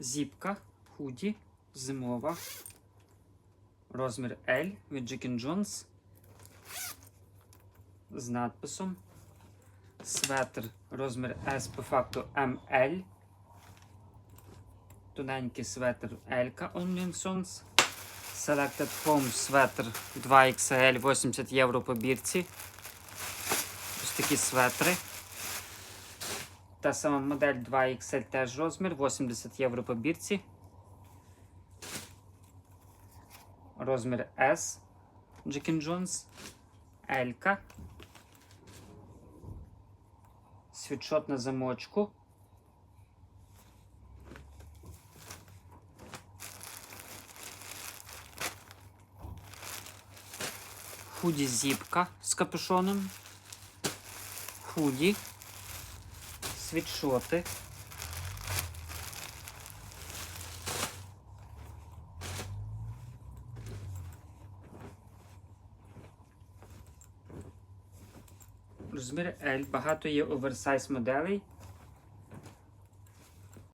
Зіпка, худі, зимова. Розмір L від Jack Jones. З надписом. Светр розмір S по факту ML. Тоненький светр L Only Selected Home светр 2XL 80 євро по бірці. Ось такі светри. Та сама модель 2XL теж розмір, 80 євро по бірці. Розмір S. Jack Jones. L. Світшот на замочку. Худі зіпка з капюшоном. Худі. Світшоти. Розмір L. Багато є оверсайз моделей.